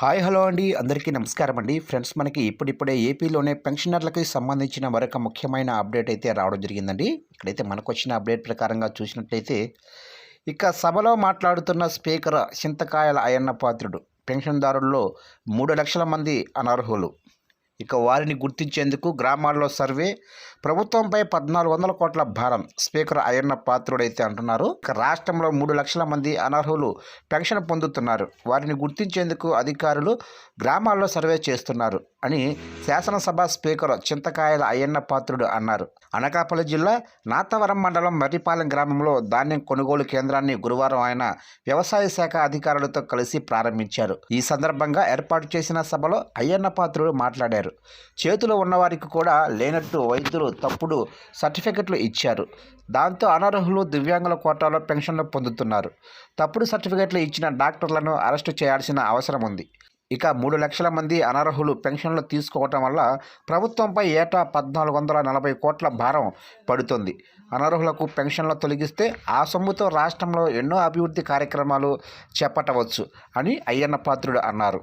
Hi hello అండి. అందరికీ నమస్కారం అండి. ఫ్రెండ్స్ మనకి ఇప్పుడిప్పుడే ఏపీలోనే పెన్షనర్లకి సంబంధించిన మరొక ముఖ్యమైన అప్డేట్ అయితే రావడం జరిగిందండి. ఇక్కడైతే మనకు వచ్చిన అప్డేట్ ప్రకారంగా చూసినట్లయితే ఇక సభలో మాట్లాడుతున్న స్పీకర్ చింతకాయల అయ్యన్న పాత్రుడు పెన్షన్దారుల్లో మూడు లక్షల మంది అనర్హులు. ఇక వారిని గుర్తించేందుకు గ్రామాల్లో సర్వే ప్రభుత్వంపై పద్నాలుగు వందల కోట్ల భారం. స్పీకర్ అయ్యన్న పాత్రుడైతే అంటున్నారు. రాష్ట్రంలో మూడు లక్షల మంది అనర్హులు పెన్షన్ పొందుతున్నారు. వారిని గుర్తించేందుకు అధికారులు గ్రామాల్లో సర్వే చేస్తున్నారు. అని శాసనసభ స్పీకర్ చింతకాయల అయ్యన్న పాత్రుడు అన్నారు. అనకాపల్లి జిల్లా నాతవరం మండలం మర్రిపాలెం గ్రామంలో ధాన్యం కొనుగోలు కేంద్రాన్ని గురువారం ఆయన వ్యవసాయ శాఖ అధికారులతో కలిసి ప్రారంభించారు. ఈ సందర్భంగా ఏర్పాటు చేసిన సభలో అయ్యన్న పాత్రుడు మాట్లాడారు. చేతిలో ఉన్నవారికి కూడా లేనట్టు వైద్యులు తప్పుడు సర్టిఫికెట్లు ఇచ్చారు. దాంతో అనర్హులు దివ్యాంగుల కోటాలో పెన్షన్లు పొందుతున్నారు. తప్పుడు సర్టిఫికెట్లు ఇచ్చిన డాక్టర్లను అరెస్టు చేయాల్సిన అవసరం ఉంది. ఇక మూడు లక్షల మంది అనర్హులు పెన్షన్లు తీసుకోవటం వల్ల ప్రభుత్వంపై ఏటా పద్నాలుగు వందల నలభై కోట్ల భారం పడుతుంది. అనర్హులకు పెన్షన్లు తొలగిస్తే ఆ సొమ్ముతో రాష్ట్రంలో ఎన్నో అభివృద్ధి కార్యక్రమాలు చేపట్టవచ్చు అని అయ్యన్న పాత్రుడు అన్నారు.